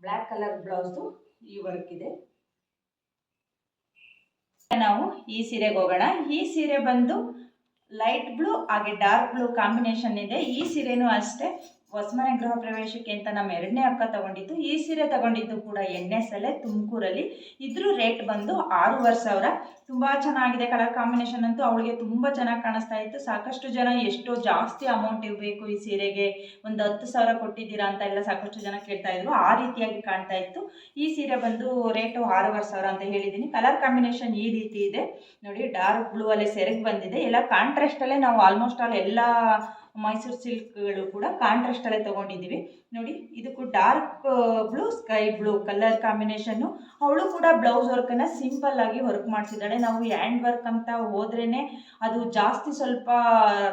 ಬ್ಲ್ಯಾಕ್ ಕಲರ್ ಬ್ಲೌಸು ಈ ವರ್ಕ್ ಇದೆ. ನಾವು ಈ ಸೀರೆಗೆ ಹೋಗೋಣ. ಈ ಸೀರೆ ಬಂದು ಲೈಟ್ ಬ್ಲೂ ಹಾಗೆ ಡಾರ್ಕ್ ಬ್ಲೂ ಕಾಂಬಿನೇಷನ್ ಇದೆ. ಈ ಸೀರೆನೂ ಅಷ್ಟೇ. ಹೊಸಮನೆ ಗೃಹ ಪ್ರವೇಶಕ್ಕೆ ಅಂತ ನಮ್ಮ ಎರಡನೇ ಅಕ್ಕ ತಗೊಂಡಿದ್ದು, ಈ ಸೀರೆ ತಗೊಂಡಿದ್ದು ಕೂಡ ಎಣ್ಣೆ ಅಲ್ಲೇ ತುಮಕೂರಲ್ಲಿ. ಇದ್ರ ರೇಟ್ ಬಂದು ಆರೂವರೆ ಸಾವಿರ. ತುಂಬ ಚೆನ್ನಾಗಿದೆ ಕಲರ್ ಕಾಂಬಿನೇಷನ್ ಅಂತೂ ಅವಳಿಗೆ ತುಂಬ ಚೆನ್ನಾಗಿ ಕಾಣಿಸ್ತಾ ಇತ್ತು. ಸಾಕಷ್ಟು ಜನ ಎಷ್ಟೋ ಜಾಸ್ತಿ ಅಮೌಂಟ್ ಇರಬೇಕು ಈ ಸೀರೆಗೆ. ಒಂದು ಹತ್ತು ಸಾವಿರ ಕೊಟ್ಟಿದ್ದೀರಾ ಅಂತ ಎಲ್ಲ ಸಾಕಷ್ಟು ಜನ ಕೇಳ್ತಾ ಇದ್ರು. ಆ ರೀತಿಯಾಗಿ ಕಾಣ್ತಾ ಇತ್ತು. ಈ ಸೀರೆ ಬಂದು ರೇಟು ಆರೂವರೆ ಸಾವಿರ ಅಂತ ಹೇಳಿದ್ದೀನಿ. ಕಲರ್ ಕಾಂಬಿನೇಷನ್ ಈ ರೀತಿ ಇದೆ. ನೋಡಿ, ಡಾರ್ಕ್ ಬ್ಲೂ ಅಲ್ಲಿ ಸೆರೆಗೆ ಬಂದಿದೆ. ಎಲ್ಲ ಕಾಂಟ್ರಾಸ್ಟಲ್ಲೇ ನಾವು ಆಲ್ಮೋಸ್ಟ್ ಆಲ್ ಎಲ್ಲ ಮೈಸೂರು ಸಿಲ್ಕ್ಗಳು ಕೂಡ ಕಾಂಟ್ರಾಸ್ಟಲ್ಲೇ ತೊಗೊಂಡಿದ್ದೀವಿ. ನೋಡಿ, ಇದಕ್ಕೂ dark blue, sky blue colour combination ಅವಳು ಕೂಡ ಬ್ಲೌಸ್ ವರ್ಕನ್ನು ಸಿಂಪಲ್ ಆಗಿ ವರ್ಕ್ ಮಾಡಿಸಿದ್ದಾಳೆ ನಾವು ಹ್ಯಾಂಡ್ ವರ್ಕ್ ಅಂತ ಹೋದ್ರೇ ಅದು ಜಾಸ್ತಿ ಸ್ವಲ್ಪ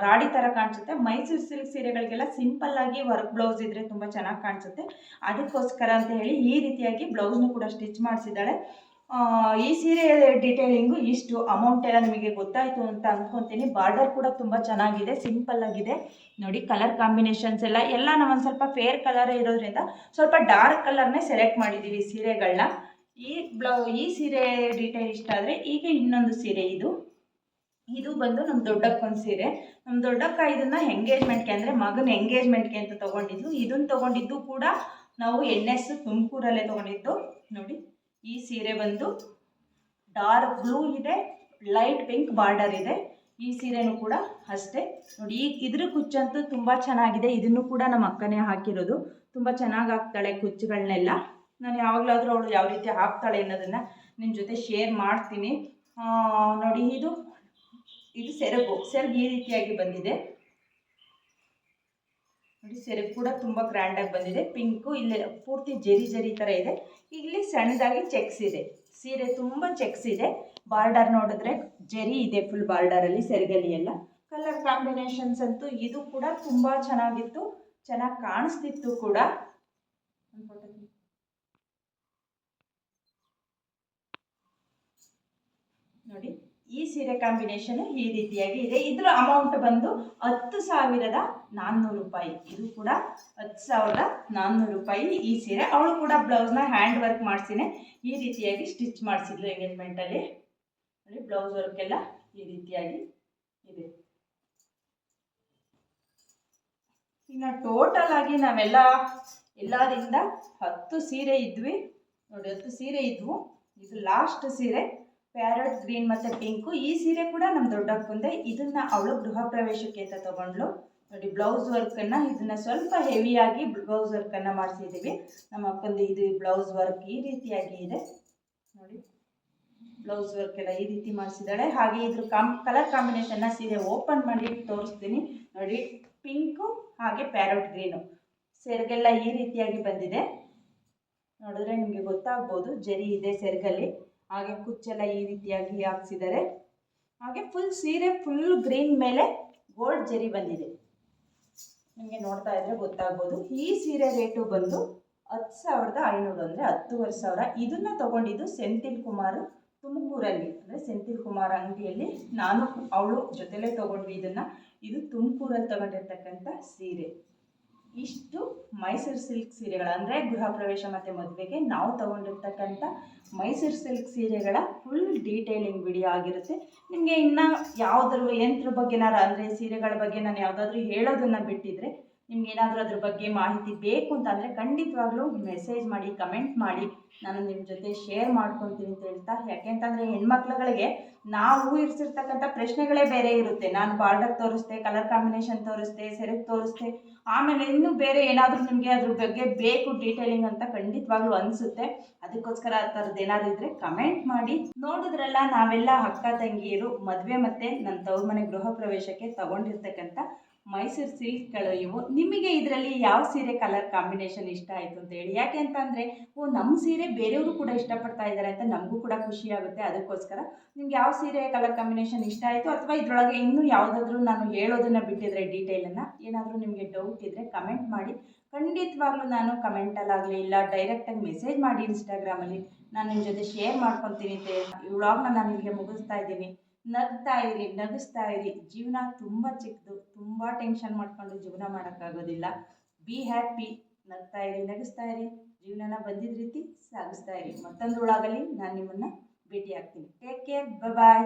ರಾಡಿ ಥರ ಕಾಣಿಸುತ್ತೆ. ಮೈಸೂರು ಸಿಲ್ಕ್ ಸೀರೆಗಳಿಗೆಲ್ಲ ಸಿಂಪಲ್ ಆಗಿ ವರ್ಕ್ ಬ್ಲೌಸ್ ಇದ್ದರೆ ತುಂಬ ಚೆನ್ನಾಗಿ ಕಾಣಿಸುತ್ತೆ. ಅದಕ್ಕೋಸ್ಕರ ಅಂತ ಹೇಳಿ ಈ ರೀತಿಯಾಗಿ ಬ್ಲೌಸ್ನು ಕೂಡ ಸ್ಟಿಚ್ ಮಾಡಿಸಿದ್ದಾಳೆ. ಈ ಸೀರೆ ಡಿಟೇಲಿಂಗು ಇಷ್ಟು ಅಮೌಂಟ್ ಎಲ್ಲ ನಿಮಗೆ ಗೊತ್ತಾಯಿತು ಅಂತ ಅಂದ್ಕೊತೀನಿ ಬಾರ್ಡರ್ ಕೂಡ ತುಂಬ ಚೆನ್ನಾಗಿದೆ ಸಿಂಪಲ್ ಆಗಿದೆ. ನೋಡಿ ಕಲರ್ ಕಾಂಬಿನೇಷನ್ಸ್ ಎಲ್ಲ ಎಲ್ಲ ನಾವು ಒಂದು ಸ್ವಲ್ಪ ಫೇರ್ ಕಲರ್ ಇರೋದ್ರಿಂದ ಸ್ವಲ್ಪ ಡಾರ್ಕ್ ಕಲರ್ನೇ ಸೆಲೆಕ್ಟ್ ಮಾಡಿದ್ದೀವಿ ಸೀರೆಗಳನ್ನ ಈ ಬ್ಲೌ, ಈ ಸೀರೆ ಡೀಟೇಲ್ ಇಷ್ಟ ಆದರೆ ಈಗ ಇನ್ನೊಂದು ಸೀರೆ ಇದು. ಇದು ಬಂದು ನಮ್ಮ ದೊಡ್ಡಕ್ಕೊಂದು ಸೀರೆ. ನಮ್ಮ ದೊಡ್ಡಕ್ಕ ಇದನ್ನು ಎಂಗೇಜ್ಮೆಂಟ್ಗೆ ಅಂದರೆ ಮಗನ ಎಂಗೇಜ್ಮೆಂಟ್ಗೆ ಅಂತ ತೊಗೊಂಡಿದ್ದು ಇದನ್ನು ತೊಗೊಂಡಿದ್ದು ಕೂಡ ನಾವು ಎನ್ ಎಸ್ ತುಮಕೂರಲ್ಲೇ ತೊಗೊಂಡಿದ್ದು. ನೋಡಿ. ಈ ಸೀರೆ ಬಂದು ಡಾರ್ಕ್ ಬ್ಲೂ ಇದೆ ಲೈಟ್ ಪಿಂಕ್ ಬಾರ್ಡರ್ ಇದೆ. ಈ ಸೀರೆನೂ ಕೂಡ ಅಷ್ಟೇ. ನೋಡಿ, ಈ ಇದ್ರ ಕುಚ್ಚಂತೂ ತುಂಬ ಚೆನ್ನಾಗಿದೆ. ಇದನ್ನು ಕೂಡ ನಮ್ಮ ಅಕ್ಕನೇ ಹಾಕಿರೋದು. ತುಂಬ ಚೆನ್ನಾಗಿ ಹಾಕ್ತಾಳೆ ಕುಚ್ಚುಗಳನ್ನೆಲ್ಲ ನಾನು ಯಾವಾಗಲಾದರೂ ಅವಳು ಯಾವ ರೀತಿ ಹಾಕ್ತಾಳೆ ಅನ್ನೋದನ್ನು ನಿಮ್ಮ ಜೊತೆ ಶೇರ್ ಮಾಡ್ತೀನಿ. ನೋಡಿ, ಇದು ಇದು ಸೆರಗು. ಸೆರಗು ಈ ರೀತಿಯಾಗಿ ಬಂದಿದೆ. ನೋಡಿ ಸೆರಗು ಕೂಡ ತುಂಬ ಗ್ರ್ಯಾಂಡಾಗಿ ಬಂದಿದೆ. ಪಿಂಕು ಇಲ್ಲಿ ಪೂರ್ತಿ ಜರಿ ಜರಿ ಥರ ಇದೆ. ಇಲ್ಲಿ ಸಣ್ಣದಾಗಿ ಚೆಕ್ಸ್ ಇದೆ. ಸೀರೆ ತುಂಬ ಚೆಕ್ಸ್ ಇದೆ. ಬಾರ್ಡರ್ ನೋಡಿದ್ರೆ ಜರಿ ಇದೆ ಫುಲ್ ಬಾರ್ಡರಲ್ಲಿ ಸೆರಗಲ್ಲಿ ಎಲ್ಲ. ಕಲರ್ ಕಾಂಬಿನೇಷನ್ಸ್ ಅಂತೂ ಇದು ಕೂಡ ತುಂಬ ಚೆನ್ನಾಗಿತ್ತು. ಚೆನ್ನಾಗಿ ಕಾಣಿಸ್ತಿತ್ತು ಕೂಡ. ನೋಡಿ. ಈ ಸೀರೆ ಕಾಂಬಿನೇಷನ್ ಈ ರೀತಿಯಾಗಿ ಇದೆ. ಇದರ ಅಮೌಂಟ್ ಬಂದು ಹತ್ತು ಸಾವಿರದ ನಾನ್ನೂರು ರೂಪಾಯಿ. ಇದು ಕೂಡ ಹತ್ತು ಸಾವಿರದ ನಾನ್ನೂರು ರೂಪಾಯಿ ಈ ಸೀರೆ. ಅವಳು ಕೂಡ ಬ್ಲೌಸ್ನ ಹ್ಯಾಂಡ್ ವರ್ಕ್ ಮಾಡಿಸಿನೇ ಈ ರೀತಿಯಾಗಿ ಸ್ಟಿಚ್ ಮಾಡಿಸಿದ್ಲು ಎಂಗೇಜ್ಮೆಂಟಲ್ಲಿ ನೋಡಿ ಬ್ಲೌಸ್ ವರ್ಕ್ ಎಲ್ಲ ಈ ರೀತಿಯಾಗಿ ಇದೆ. ಇನ್ನು ಟೋಟಲ್ ಆಗಿ ನಾವೆಲ್ಲ ಎಲ್ಲರಿಂದ ಹತ್ತು ಸೀರೆ ಇದ್ವಿ. ನೋಡಿ, ಹತ್ತು ಸೀರೆ ಇದ್ವು. ಇದು ಲಾಸ್ಟ್ ಸೀರೆ. ಪ್ಯಾರಟ್ ಗ್ರೀನ್ ಮತ್ತು ಪಿಂಕು ಈ ಸೀರೆ ಕೂಡ ನಮ್ಮ ದೊಡ್ಡಪ್ಪಂದೆ ಇದನ್ನ ಅವಳು ಗೃಹ ಪ್ರವೇಶಕ್ಕೆ ಅಂತ ತಗೊಂಡ್ಲು ನೋಡಿ ಬ್ಲೌಸ್ ವರ್ಕನ್ನು ಇದನ್ನ ಸ್ವಲ್ಪ ಹೆವಿಯಾಗಿ ಬ್ಲೌಸ್ ವರ್ಕನ್ನು ಮಾಡಿಸಿದ್ದೀವಿ ನಮ್ಮ ಅಕ್ಕಂದು ಇದು ಬ್ಲೌಸ್ ವರ್ಕ್ ಈ ರೀತಿಯಾಗಿ ಇದೆ. ನೋಡಿ ಬ್ಲೌಸ್ ವರ್ಕ್ ಎಲ್ಲ ಈ ರೀತಿ ಮಾಡಿಸಿದ್ದಾಳೆ. ಹಾಗೆ ಇದ್ರ ಕಾಮ್ ಕಲರ್ ಕಾಂಬಿನೇಷನ್ನ ಸೀರೆ ಓಪನ್ ಮಾಡಿ ತೋರಿಸ್ತೀನಿ. ನೋಡಿ ಪಿಂಕು ಹಾಗೆ ಪ್ಯಾರೋಟ್ ಗ್ರೀನು ಸೆರಗೆಲ್ಲ ಈ ರೀತಿಯಾಗಿ ಬಂದಿದೆ. ನೋಡಿದ್ರೆ ನಿಮಗೆ ಗೊತ್ತಾಗ್ಬೋದು, ಜರಿ ಇದೆ ಸೆರಗಲ್ಲಿ. ಹಾಗೆ ಕುಚ್ಚೆಲ್ಲ ಈ ರೀತಿಯಾಗಿ ಹಾಕ್ಸಿದ್ದಾರೆ. ಹಾಗೆ ಫುಲ್ ಸೀರೆ ಫುಲ್ ಗ್ರೀನ್ ಮೇಲೆ ಗೋಲ್ಡ್ ಜರಿ ಬಂದಿದೆ. ನಿಮಗೆ ನೋಡ್ತಾ ಇದ್ರೆ ಗೊತ್ತಾಗ್ಬೋದು. ಈ ಸೀರೆ ರೇಟು ಬಂದು ಹತ್ತು ಸಾವಿರದ ಐನೂರು ಅಂದರೆ ಹತ್ತುವರೆ ಸಾವಿರ. ಇದನ್ನ ತಗೊಂಡಿದ್ದು ಸೆಂಥಿಲ್ ಕುಮಾರ್ ತುಮಕೂರಲ್ಲಿ. ಅಂದರೆ ಸೆಂಥಿಲ್ ಕುಮಾರ್ ಅಂಗಡಿಯಲ್ಲಿ ನಾನು, ಅವಳು ಜೊತೆಲೇ ತಗೊಂಡ್ವಿ ಇದನ್ನು. ಇದು ತುಮಕೂರಲ್ಲಿ ತಗೊಂಡಿರ್ತಕ್ಕಂಥ ಸೀರೆ. ಇಷ್ಟು ಮೈಸೂರು ಸಿಲ್ಕ್ ಸೀರೆಗಳು, ಅಂದರೆ ಗೃಹ ಪ್ರವೇಶ ಮತ್ತು ಮದುವೆಗೆ ನಾವು ತಗೊಂಡಿರ್ತಕ್ಕಂಥ ಮೈಸೂರು ಸಿಲ್ಕ್ ಸೀರೆಗಳ ಫುಲ್ ಡೀಟೇಲಿಂಗ್ ವಿಡಿಯೋ ಆಗಿರುತ್ತೆ. ನಿಮಗೆ ಇನ್ನು ಯಾವುದ್ರ ಯಂತ್ರ ಬಗ್ಗೆನಾರ ಅಂದರೆ ಸೀರೆಗಳ ಬಗ್ಗೆ ನಾನು ಯಾವುದಾದ್ರೂ ಹೇಳೋದನ್ನು ಬಿಟ್ಟಿದ್ರೆ ನಿಮ್ಗೆ ಏನಾದರೂ ಅದ್ರ ಬಗ್ಗೆ ಮಾಹಿತಿ ಬೇಕು ಅಂತಂದರೆ ಖಂಡಿತವಾಗ್ಲೂ ಮೆಸೇಜ್ ಮಾಡಿ ಕಮೆಂಟ್ ಮಾಡಿ. ನಾನು ನಿಮ್ಮ ಜೊತೆ ಶೇರ್ ಮಾಡ್ಕೊತೀನಿ ಅಂತ ಹೇಳ್ತಾ. ಯಾಕೆಂತಂದ್ರೆ ಹೆಣ್ಮಕ್ಳುಗಳಿಗೆ ನಾವು ಇರಿಸಿರ್ತಕ್ಕಂಥ ಪ್ರಶ್ನೆಗಳೇ ಬೇರೆ ಇರುತ್ತೆ. ನಾನು ಬಾರ್ಡರ್ ತೋರಿಸ್ದೆ ಕಲರ್ ಕಾಂಬಿನೇಷನ್ ತೋರಿಸ್ದೆ ಸೆರೆ ತೋರಿಸ್ದೆ. ಆಮೇಲೆ ಇನ್ನೂ ಬೇರೆ ಏನಾದರೂ ನಿಮಗೆ ಅದ್ರ ಬಗ್ಗೆ ಬೇಕು ಡೀಟೇಲಿಂಗ್ ಅಂತ ಖಂಡಿತವಾಗ್ಲೂ ಅನಿಸುತ್ತೆ. ಅದಕ್ಕೋಸ್ಕರ ಆ ಥರದ್ದು ಏನಾದ್ರು ಇದ್ರೆ ಕಮೆಂಟ್ ಮಾಡಿ. ನೋಡಿದ್ರಲ್ಲ ನಾವೆಲ್ಲ ಅಕ್ಕ, ತಂಗಿಯರು, ಮದುವೆ ಮತ್ತೆ ನನ್ನ ತವ್ರ ಮನೆ ಗೃಹ ಪ್ರವೇಶಕ್ಕೆ ತಗೊಂಡಿರ್ತಕ್ಕಂಥ ಮೈಸೂರು ಸಿಲ್ಕ್ಗಳು ಇವು. ನಿಮಗೆ ಇದರಲ್ಲಿ ಯಾವ ಸೀರೆ ಕಲರ್ ಕಾಂಬಿನೇಷನ್ ಇಷ್ಟ ಆಯಿತು ಅಂತ ಹೇಳಿ. ಯಾಕೆ ಅಂತಂದರೆ ಓ ನಮ್ಮ ಸೀರೆ ಬೇರೆಯವರು ಕೂಡ ಇಷ್ಟಪಡ್ತಾ ಇದ್ದಾರೆ ಅಂತ ನಮಗೂ ಕೂಡ ಖುಷಿ ಆಗುತ್ತೆ. ಅದಕ್ಕೋಸ್ಕರ ನಿಮ್ಗೆ ಯಾವ ಸೀರೆ ಕಲರ್ ಕಾಂಬಿನೇಷನ್ ಇಷ್ಟ ಆಯಿತು? ಅಥವಾ ಇದರೊಳಗೆ ಇನ್ನೂ ಯಾವುದಾದ್ರೂ ನಾನು ಹೇಳೋದನ್ನು ಬಿಟ್ಟಿದ್ರೆ ಡೀಟೇಲನ್ನು ಏನಾದರೂ ನಿಮಗೆ ಡೌಟ್ ಇದ್ದರೆ ಕಮೆಂಟ್ ಮಾಡಿ. ಖಂಡಿತವಾಗ್ಲೂ ನಾನು ಕಮೆಂಟಲ್ಲಾಗಲಿ ಇಲ್ಲ ಡೈರೆಕ್ಟಾಗಿ ಮೆಸೇಜ್ ಮಾಡಿ ಇನ್ಸ್ಟಾಗ್ರಾಮಲ್ಲಿ ನಾನು ನಿಮ್ಮ ಜೊತೆ ಶೇರ್ ಮಾಡ್ಕೊತೀನಿ ಅಂತ ಈ ನಾನು ಇಲ್ಲಿಗೆ ಮುಗಿಸ್ತಾ ಇದ್ದೀನಿ. ನಗ್ತಾ ಇರಿ, ನಗಿಸ್ತಾ ಇರಿ. ಜೀವನ ತುಂಬ ಚಿಕ್ಕದು. ತುಂಬ ಟೆನ್ಷನ್ ಮಾಡ್ಕೊಂಡು ಜೀವನ ಮಾಡೋಕ್ಕಾಗೋದಿಲ್ಲ. ಬಿ ಹ್ಯಾಪಿ ನಗ್ತಾ ಇರಿ, ನಗಿಸ್ತಾ ಇರಿ. ಜೀವನನ ಬಂದಿದ್ದ ರೀತಿ ಸಾಗಿಸ್ತಾ ಇರಿ. ಮತ್ತೊಂದು ಒಳಗಲ್ಲಿ ನಾನು ನಿಮ್ಮನ್ನು ಭೇಟಿ ಆಗ್ತೀನಿ ಟೇಕ್ ಕೇರ್ ಬಾಯ್